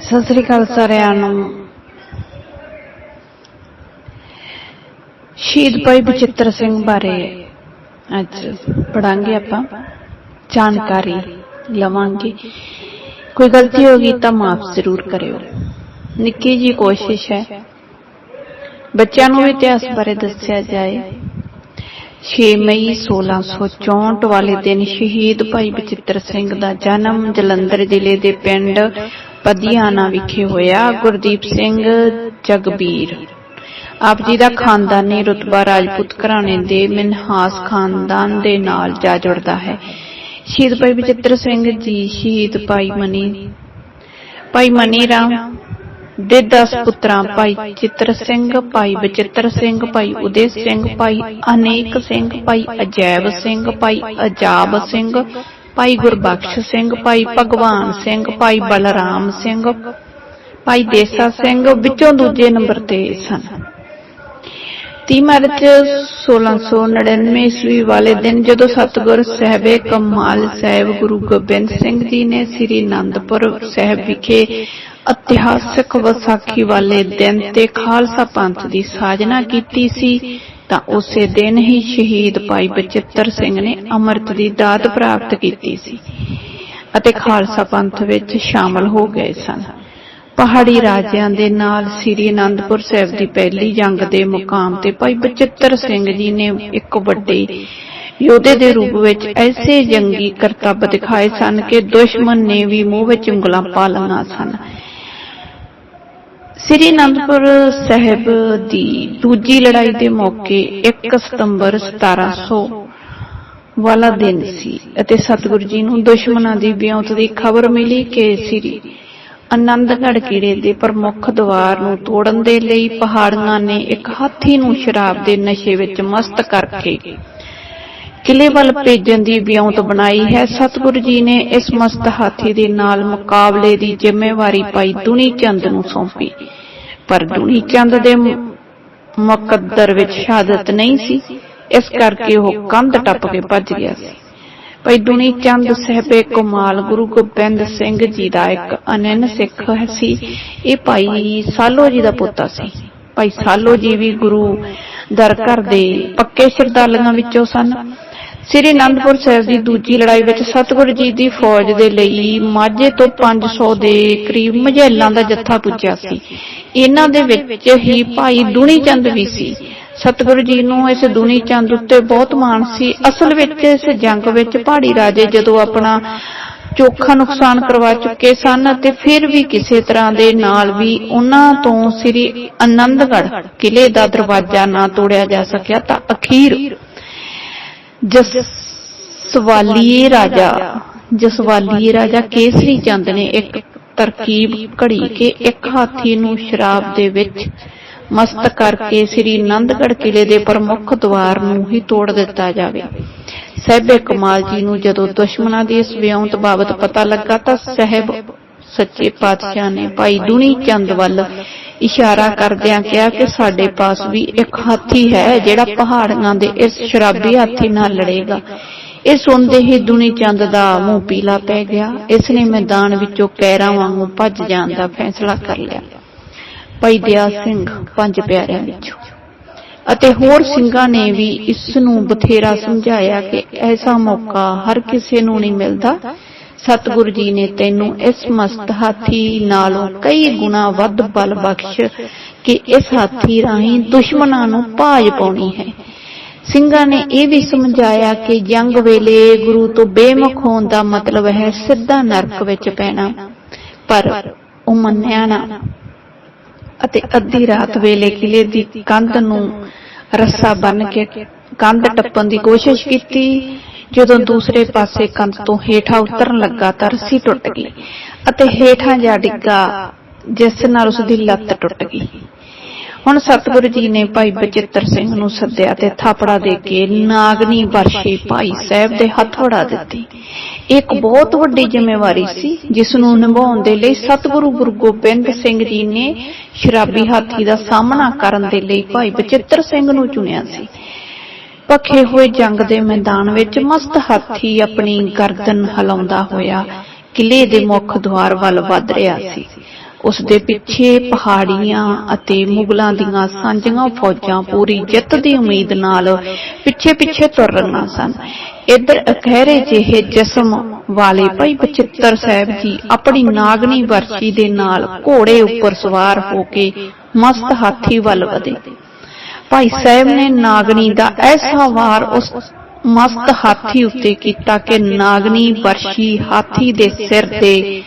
ਸਤਿ ਸ੍ਰੀ ਅਕਾਲ ਸਾਰਿਆਂ ਨੂੰ। ਸ਼ਹੀਦ ਭਾਈ ਬਚਿੱਤਰ ਸਿੰਘ ਬਾਰੇ ਅੱਜ ਪੜਾਂਗੇ ਆਪਾਂ। ਜਾਣਕਾਰੀ ਲਵਾਂਗੇ। ਕੋਈ ਗਲਤੀ ਹੋ ਗਈ ਤਾਂ ਮਾਫ ਜ਼ਰੂਰ ਕਰਿਓ। ਨਿੱਕੀ ਜੀ ਕੋਸ਼ਿਸ਼ ਹੈ। ਬੱਚਿਆਂ ਨੂੰ ਇਤਿਹਾਸ ਬਾਰੇ ਦੱਸਿਆ ਜਾਏ। 6 ਮਈ 1664 ਵਾਲੇ ਦਿਨ ਸ਼ਹੀਦ ਭਾਈ ਬਚਿੱਤਰ ਸਿੰਘ ਦਾ ਜਨਮ ਜਲੰਧਰ ਜ਼ਿਲ੍ਹੇ ਦੇ ਪਿੰਡ ਪਧਿਆਣਾ ਵਿਖੇ ਹੋਇਆ ਗੁਰਦੀਪ ਸਿੰਘ ਜਗਬੀਰ। ਆਪ ਜੀ ਦਾ ਖਾਨਦਾਨੀ ਰੁਤਬਾ ਰਾਜਪੂਤ ਘਰਾਣੇ ਦੇ ਮਿਨਹਾਸ ਖਾਨਦਾਨ ਦੇ ਨਾਲ ਜਾ ਜੁੜਦਾ ਹੈ। ਸ਼ਹੀਦ ਭਾਈ ਬਚਿੱਤਰ ਸਿੰਘ ਜੀ, ਸ਼ਹੀਦ ਭਾਈ ਮਨੀ ਭਾਈ ਮਨੀ ਰਾਮ ਦੇ 10 ਪੁੱਤਰਾਂ, ਭਾਈ ਚਿੱਤਰ ਸਿੰਘ, ਭਾਈ ਬਚਿੱਤਰ ਸਿੰਘ, ਭਾਈ ਉਦੇ ਸਿੰਘ, ਭਾਈ ਅਨੇਕ ਸਿੰਘ, ਭਾਈ ਅਜੈਬ ਸਿੰਘ, ਭਾਈ ਅਜਾਬ ਸਿੰਘ ਭਾਈ ਗੁਰਬਖਸ਼ ਸਿੰਘ, ਭਾਈ ਭਗਵਾਨ ਸਿੰਘ, ਭਾਈ ਬਲਰਾਮ ਸਿੰਘ, ਭਾਈ ਦੇਸਾ ਸਿੰਘ ਵਿੱਚੋਂ ਦੂਜੇ ਨੰਬਰ ਤੇ ਸਨ। 30 ਮਾਰਚ 1699 ਈਸਵੀ ਵਾਲੇ ਦਿਨ ਜਦੋਂ ਸਤਗੁਰ ਸਹਿਬੇ ਕਮਾਲ ਸਾਹਿਬ ਗੁਰੂ ਗੋਬਿੰਦ ਸਿੰਘ ਜੀ ਨੇ ਸ੍ਰੀ ਅਨੰਦਪੁਰ ਸਾਹਿਬ ਵਿਖੇ ਇਤਿਹਾਸਕ ਵਿਸਾਖੀ ਵਾਲੇ ਦਿਨ ਤੇ ਖਾਲਸਾ ਪੰਥ ਦੀ ਸਾਜਨਾ ਕੀਤੀ ਸੀ, ਤਾਂ ਉਸੇ ਦਿਨ ਹੀ ਸ਼ਹੀਦ ਭਾਈ ਬਚਿੱਤਰ ਸਿੰਘ ਨੇ ਅੰਮ੍ਰਿਤ ਦੀ ਦਾਤ ਪ੍ਰਾਪਤ ਕੀਤੀ ਸੀ ਅਤੇ ਖਾਲਸਾ ਪੰਥ ਵਿੱਚ ਸ਼ਾਮਲ ਹੋ ਗਏ ਸਨ। ਪਹਾੜੀ ਰਾਜਿਆਂ ਦੇ ਨਾਲ ਸ੍ਰੀ ਅਨੰਦਪੁਰ ਸਾਹਿਬ ਦੀ ਪਹਿਲੀ ਜੰਗ ਦੇ ਮੁਕਾਮ ਤੇ ਭਾਈ ਬਚਿੱਤਰ ਸਿੰਘ ਜੀ ਨੇ ਇੱਕ ਵੱਡੇ ਯੋਧੇ ਦੇ ਰੂਪ ਵਿੱਚ ਐਸੇ ਜੰਗੀ ਕਰਤੱਵ ਦਿਖਾਏ ਸਨ ਕਿ ਦੁਸ਼ਮਣ ਨੇ ਵੀ ਮੂੰਹ ਵਿੱਚ ਉਂਗਲਾਂ ਪਾ ਲਈਆਂ ਸਨ। ਸ੍ਰੀ ਅਨੰਦਪੁਰ ਸਾਹਿਬ ਦੀ ਦੂਜੀ ਲੜਾਈ ਦੇ ਮੌਕੇ 1 ਸਤੰਬਰ 1700 ਵਾਲਾ ਦਿਨ ਸੀ ਅਤੇ ਸਤਿਗੁਰੂ ਜੀ ਨੂੰ ਦੁਸ਼ਮਣਾਂ ਦੀ ਵਿਉਂਤ ਦੀ ਖਬਰ ਮਿਲੀ ਕਿ ਸ੍ਰੀ ਆਨੰਦਗੜ੍ਹ ਕਿਲੇ ਦੇ ਪ੍ਰਮੁੱਖ ਦਵਾਰ ਨੂੰ ਤੋੜਨ ਦੇ ਲਈ ਪਹਾੜੀਆਂ ਨੇ ਇੱਕ ਹਾਥੀ ਨੂੰ ਸ਼ਰਾਬ ਦੇ ਨਸ਼ੇ ਵਿੱਚ ਮਸਤ ਕਰਕੇ ਕਿਲੇ ਵੱਲ ਭੇਜਣ ਦੀ ਵਿਉਂਤ ਬਣਾਈ ਹੈ। ਸਤਿਗੁਰੂ ਜੀ ਨੇ ਇਸ ਮਸਤ ਹਾਥੀ ਦੇ ਨਾਲ ਮੁਕਾਬਲੇ ਦੀ ਜ਼ਿੰਮੇਵਾਰੀ ਪਾਈ, ਦੁਨੀ ਚੰਦ ਨੂੰ ਸੌਂਪੀ। ਪਰ ਦੁਨੀ ਚੰਦ ਦੇ ਮੁਕੱਦਰ ਵਿੱਚ ਸ਼ਹਾਦਤ ਨਹੀਂ ਸੀ। ਇਸ ਕਰਕੇ ਉਹ ਕੰਧ ਟੱਪ ਕੇ ਭੱਜ ਗਿਆ ਸੀ। ਭਾਈ ਦੁਨੀ ਚੰਦ ਸਹਿਬੇ ਕਮਾਲ ਗੁਰੂ ਗੋਬਿੰਦ ਸਿੰਘ ਜੀ ਦਾ ਇੱਕ ਅਨੰਨ ਸਿੱਖ ਸੀ। ਇਹ ਭਾਈ ਸਾਲੋ ਜੀ ਦਾ ਪੋਤਾ ਸੀ। ਭਾਈ ਸਾਲੋ ਜੀ ਵੀ ਗੁਰੂ ਦਰ ਘਰ ਦੇ ਪੱਕੇ ਸ਼ਰਧਾਲੂਆਂ ਵਿੱਚੋਂ ਸਨ। ਸ੍ਰੀ ਅਨੰਦਪੁਰ ਸਾਹਿਬ ਦੀ ਦੂਜੀ ਲੜਾਈ ਵਿੱਚ ਸਤਿਗੁਰੂ ਜੀ ਦੀ ਫੌਜ ਦੇ ਲਈ ਮਾਝੇ ਤੋਂ 500 ਦੇ ਕਰੀਬ ਮਝੈਲਾਂ ਦਾ ਜੱਥਾ ਪੁੱਜਿਆ ਸੀ। ਇਹਨਾਂ ਦੇ ਵਿੱਚ ਹੀ ਭਾਈ ਦੁਨੀ ਚੰਦ ਵੀ ਸੀ। ਸਤਿਗੁਰੂ ਜੀ ਨੂੰ ਇਸ ਦੁਨੀ ਚੰਦ ਉੱਤੇ ਬਹੁਤ ਮਾਣ ਸੀ। ਅਸਲ ਵਿੱਚ ਇਸ ਜੰਗ ਵਿੱਚ ਪਹਾੜੀ ਰਾਜੇ ਜਦੋਂ ਆਪਣਾ ਚੋਖਾ ਨੁਕਸਾਨ ਕਰਵਾ ਚੁੱਕੇ ਸਨ ਅਤੇ ਫਿਰ ਵੀ ਕਿਸੇ ਤਰ੍ਹਾਂ ਦੇ ਨਾਲ ਵੀ ਉਹਨਾਂ ਤੋਂ ਸ੍ਰੀ ਆਨੰਦਗੜ੍ਹ ਕਿਲੇ ਦਾ ਦਰਵਾਜ਼ਾ ਨਾ ਤੋੜਿਆ ਜਾ ਸਕਿਆ ਤਾਂ ਅਖੀਰ ਜਸਵਾਲੀਏ ਰਾਜਾ। ਜਸਵਾਲੀਏ ਰਾਜਾ ਕੇਸਰੀ ਚੰਦ ਨੇ ਇੱਕ ਤਰਕੀਬ ਘੜੀ ਕੇ ਇੱਕ ਹਾਥੀ ਨੂੰ ਸ਼ਰਾਬ ਦੇ ਵਿੱਚ ਮਸਤ ਕਰਕੇ ਸ੍ਰੀ ਆਨੰਦਗੜ੍ਹ ਕਿਲੇ ਦੇ ਪ੍ਰਮੁੱਖ ਦਵਾਰ ਨੂੰ ਹੀ ਤੋੜ ਦਿੱਤਾ ਜਾਵੇ। ਸਹਿਬੇ ਕਮਾਲ ਜੀ ਨੂੰ ਜਦੋਂ ਦੁਸ਼ਮਣਾਂ ਦੀ ਇਸ ਵਿਉਂਤ ਬਾਬਤ ਪਤਾ ਲੱਗਾ ਤਾਂ ਸਹਿਬ ਸੱਚੇ ਪਾਤਸ਼ਾਹ ਨੇ ਭਾਈ ਦੁਨੀ ਚੰਦ ਵੱਲ ਇਸ਼ਾਰਾ ਕਰਦਿਆਂ ਕਿਹਾ ਕਿ ਸਾਡੇ ਪਾਸ ਵੀ ਇੱਕ ਹਾਥੀ ਹੈ ਜਿਹੜਾ ਪਹਾੜੀਆਂ ਦੇ ਇਸ ਸ਼ਰਾਬੀ ਹਾਥੀ ਨਾਲ ਲੜੇਗਾ। ਇਹ ਸੁਣਦੇ ਹੀ ਦੁਨੀ ਚੰਦ ਦਾ ਮੂੰਹ ਪੀਲਾ ਪੈ ਗਿਆ। ਇਸ ਨੇ ਮੈਦਾਨ ਵਿੱਚੋਂ ਕੈਰਾਂ ਵਾਂਗੂ ਭੱਜ ਜਾਣ ਦਾ ਫੈਸਲਾ ਕਰ ਲਿਆ। ਭਾਈ ਦਿਆ ਸਿੰਘ ਪੰਜ ਪਿਆਰਿਆਂ ਵਿੱਚੋਂ। ਅਤੇ ਹੋਰ ਸਿੰਘਾਂ ਨੇ ਵੀ ਇਸ ਨੂੰ ਬਥੇਰਾ ਸਮਝਾਇਆ ਕਿ ਐਸਾ ਮੌਕਾ ਹਰ ਕਿਸੇ ਨੂੰ ਨਹੀਂ ਮਿਲਦਾ। ਸਤਿਗੁਰੂ ਜੀ ਨੇ ਤੈਨੂੰ ਇਸ ਮਸਤ ਹਾਥੀ ਨਾਲੋਂ ਕਈ ਗੁਣਾ ਵੱਧ ਬਲ ਬਖਸ਼ ਕਿ ਇਸ ਹਾਥੀ ਰਾਹੀਂ ਦੁਸ਼ਮਣਾਂ ਨੂੰ ਭਾਜ ਪਾਉਣੀ ਹੈ। ਸਿੰਘਾਂ ਨੇ ਇਹ ਵੀ ਸਮਝਾਇਆ ਕਿ ਜੰਗ ਵੇਲੇ ਗੁਰੂ ਤੋਂ ਬੇਮੁਖ ਹੋਣ ਦਾ ਮਤਲਬ ਹੈ ਸਿੱਧਾ ਨਰਕ ਵਿੱਚ ਪੈਣਾ, ਪਰ ਉਹ ਮੰਨਿਆ ਨਾ ਅਤੇ ਅੱਧੀ ਰਾਤ ਵੇਲੇ ਕਿਲੇ ਦੀ ਕੰਧ ਨੂੰ ਰੱਸਾ ਬੰਨ ਕੇ ਕੰਧ ਟੱਪਣ ਦੀ ਕੋਸ਼ਿਸ਼ ਕੀਤੀ ਜਦੋਂ ਦੂਸਰੇ ਪਾਸੇ ਕੰਧ ਤੋਂ ਹੇਠਾਂ ਉਤਰਨ ਲੱਗਾ ਤਾਂ ਰੱਸੀ ਟੁੱਟ ਗਈ ਅਤੇ ਹੇਠਾਂ ਜਾ ਡਿੱਗਾ, ਜਿਸ ਨਾਲ ਉਸ ਦੀ ਲੱਤ ਟੁੱਟ ਗਈ। ਹੁਣ ਸਤਿਗੁਰੂ ਜੀ ਨੇ ਭਾਈ ਬਚਿੱਤਰ ਸਿੰਘ ਨੂੰ ਸੱਦਿਆ ਤੇ ਥਾਪੜਾ ਦੇ ਕੇ ਨਾਗਨੀ ਵਰਸ਼ੀ ਭਾਈ ਸਾਹਿਬ ਦੇ ਹੱਥ ਵੜਾ ਦਿੱਤੀ। ਇੱਕ ਬਹੁਤ ਵੱਡੀ ਜ਼ਿੰਮੇਵਾਰੀ ਸੀ, ਜਿਸ ਨੂੰ ਨਿਭਾਉਣ ਦੇ ਲਈ ਸਤਿਗੁਰੂ ਗੁਰੂ ਗੋਬਿੰਦ ਸਿੰਘ ਜੀ ਨੇ ਸ਼ਰਾਬੀ ਹਾਥੀ ਦਾ ਸਾਹਮਣਾ ਕਰਨ ਦੇ ਲਈ ਭਾਈ ਬਚਿੱਤਰ ਸਿੰਘ ਨੂੰ ਚੁਣਿਆ ਸੀ। ਭਖੇ ਹੋਏ ਜੰਗ ਦੇ ਮੈਦਾਨ ਵਿੱਚ ਮਸਤ ਹਾਥੀ ਆਪਣੀ ਗਰਦਨ ਹਿਲਾਉਂਦਾ ਹੋਇਆ ਕਿਲੇ ਦੇ ਮੁੱਖ ਦੁਆਰ ਵੱਲ ਵੱਧ ਰਿਹਾ ਸੀ। ਉਸ ਦੇ ਪਿੱਛੇ ਪਹਾੜੀਆਂ ਅਤੇ ਮੁਗਲਾਂ ਦੀਆਂ ਸਾਂਝੀਆਂ ਫੌਜਾਂ ਪੂਰੀ ਜਿੱਤ ਦੀ ਉਮੀਦ ਨਾਲ ਪਿੱਛੇ-ਪਿੱਛੇ ਤੁਰ ਰਹੀਆਂ ਸਨ। ਇੱਧਰ ਅਖਹਿਰੇ ਜਿਹੇ ਜਿਸਮ ਵਾਲੇ ਭਾਈ ਬਚਿੱਤਰ ਸਾਹਿਬ ਜੀ ਆਪਣੀ ਨਾਗਣੀ ਵਰਸ਼ੀ ਦੇ ਨਾਲ ਘੋੜੇ ਉੱਪਰ ਸਵਾਰ ਹੋ ਕੇ ਮਸਤ ਹਾਥੀ ਵੱਲ ਵਧੇ। ਭਾਈ ਸਾਹਿਬ ਨੇ ਨਾਗਣੀ ਦਾ ਐਸਾ ਵਾਰ ਉਸ ਮਸਤ ਹਾਥੀ ਉੱਤੇ ਕੀਤਾ ਕਿ ਨਾਗਣੀ ਵਰਸ਼ੀ ਹਾਥੀ ਦੇ ਸਿਰ ਤੇ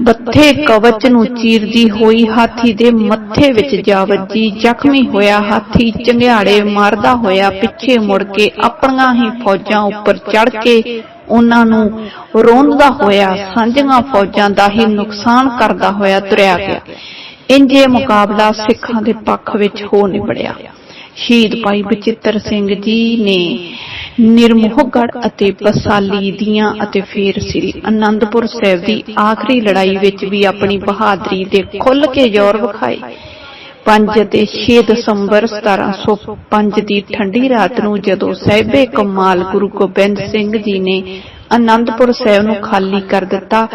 ਬੱਥੇ ਕਵਚ ਨੂੰ ਚੀਰਦੀ ਹੋਈ ਹਾਥੀ ਦੇ ਮੱਥੇ ਵਿੱਚ ਜਾ ਵੱਜੀ ਜ਼ਖਮੀ ਹੋਇਆ ਹਾਥੀ ਚੰਗਿਆੜੇ ਮਾਰਦਾ ਹੋਇਆ ਪਿੱਛੇ ਮੁੜ ਕੇ ਆਪਣੀਆਂ ਹੀ ਫੌਜਾਂ ਉੱਪਰ ਚੜ ਕੇ ਉਹਨਾਂ ਨੂੰ ਰੋਂਦਦਾ ਹੋਇਆ, ਸਾਂਝੀਆਂ ਫੌਜਾਂ ਦਾ ਹੀ ਨੁਕਸਾਨ ਕਰਦਾ ਹੋਇਆ ਤੁਰਿਆ ਗਿਆ। ਇੰਜੇ ਮੁਕਾਬਲਾ ਸਿੱਖਾਂ ਦੇ ਪੱਖ ਵਿੱਚ ਹੋ ਨਿਬੜਿਆ। ਸ਼ਹੀਦ ਭਾਈ ਬਚਿੱਤਰ ਸਿੰਘ ਜੀ ਨੇ ਨਿਰਮੋਹਗੜ੍ਹ ਅਤੇ ਬਸਾਲੀ ਦੀਆਂ ਅਤੇ ਫਿਰ ਸ੍ਰੀ ਅਨੰਦਪੁਰ ਸਾਹਿਬ ਦੀ ਆਖਰੀ ਲੜਾਈ ਵਿੱਚ ਵੀ ਆਪਣੀ ਬਹਾਦਰੀ ਦੇ ਖੁੱਲ ਕੇ ਜ਼ੋਰ ਵਿਖਾਏ 5 ਅਤੇ 6 ਦਸੰਬਰ 1705 ਦੀ ਠੰਡੀ ਰਾਤ ਨੂੰ ਜਦੋਂ ਸਹਿਬੇ ਕਮਾਲ ਗੁਰੂ ਗੋਬਿੰਦ ਸਿੰਘ ਜੀ ਨੇ ਅਨੰਦਪੁਰ ਸਾਹਿਬ ਨੂੰ ਖਾਲੀ ਕਰ ਦਿੱਤਾ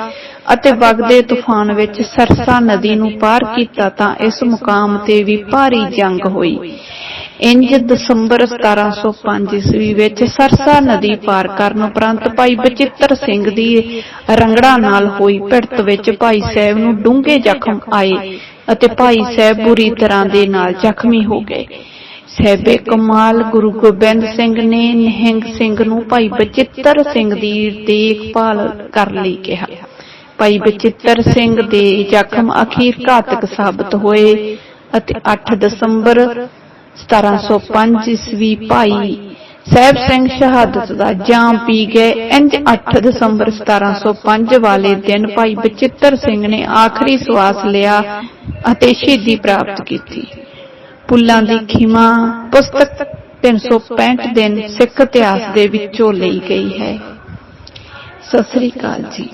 ਅਤੇ ਵਗਦੇ ਤੂਫਾਨ ਵਿੱਚ ਸਰਸਾ ਨਦੀ ਨੂੰ ਪਾਰ ਕੀਤਾ ਤਾਂ ਇਸ ਮੁਕਾਮ ਤੇ ਵੀ ਭਾਰੀ ਜੰਗ ਹੋਈ। ਇੰਜ ਦਸੰਬਰ 1705 ਈਸਵੀ ਵਿੱਚ ਸਰਸਾ ਨਦੀ ਪਾਰ ਕਰਨ ਉਪਰੰਤ ਭਾਈ ਬਚਿੱਤਰ ਸਿੰਘ ਦੀ ਰੰਗੜਾ ਨਾਲ ਹੋਈ ਭਿੜਤ ਵਿੱਚ ਭਾਈ ਸਾਹਿਬ ਨੂੰ ਡੂੰਘੇ ਜ਼ਖਮ ਆਏ ਅਤੇ ਭਾਈ ਸਾਹਿਬ ਬੁਰੀ ਤਰ੍ਹਾਂ ਦੇ ਨਾਲ ਜ਼ਖਮੀ ਹੋ ਗਏ। ਸਹਿਬੇ ਕਮਾਲ ਗੁਰੂ ਗੋਬਿੰਦ ਸਿੰਘ ਨੇ ਨਿਹੰਗ ਸਿੰਘ ਨੂੰ ਭਾਈ ਬਚਿੱਤਰ ਸਿੰਘ ਦੀ ਦੇਖਭਾਲ ਕਰਨ ਲਈ ਕਿਹਾ। ਭਾਈ ਬਚਿੱਤਰ ਸਿੰਘ ਦੇ ਜ਼ਖਮ ਅਖੀਰ ਘਾਤਕ ਸਾਬਤ ਹੋਏ ਅਤੇ 8 ਦਸੰਬਰ 1705 ਈਸਵੀ ਭਾਈ ਸਹਿਬ ਸਿੰਘ ਸ਼ਹਾਦਤ ਦਾ ਜਾਮ ਪੀ ਗਏ। ਇੰਜ 8 ਦਸੰਬਰ 1705 ਵਾਲੇ ਦਿਨ ਭਾਈ ਬਚਿੱਤਰ ਸਿੰਘ ਨੇ ਆਖਰੀ ਸਵਾਸ ਲਿਆ ਅਤੇ ਸ਼ਹੀਦੀ ਪ੍ਰਾਪਤ ਕੀਤੀ। ਪੁੱਲਾਂ ਦੀ ਖਿਮਾ ਪੁਸਤਕ 365 ਦਿਨ ਸਿੱਖ ਇਤਿਹਾਸ ਦੇ ਵਿੱਚੋਂ ਲਈ ਗਈ ਹੈ। ਸਤਿ ਸ੍ਰੀ ਅਕਾਲ ਜੀ।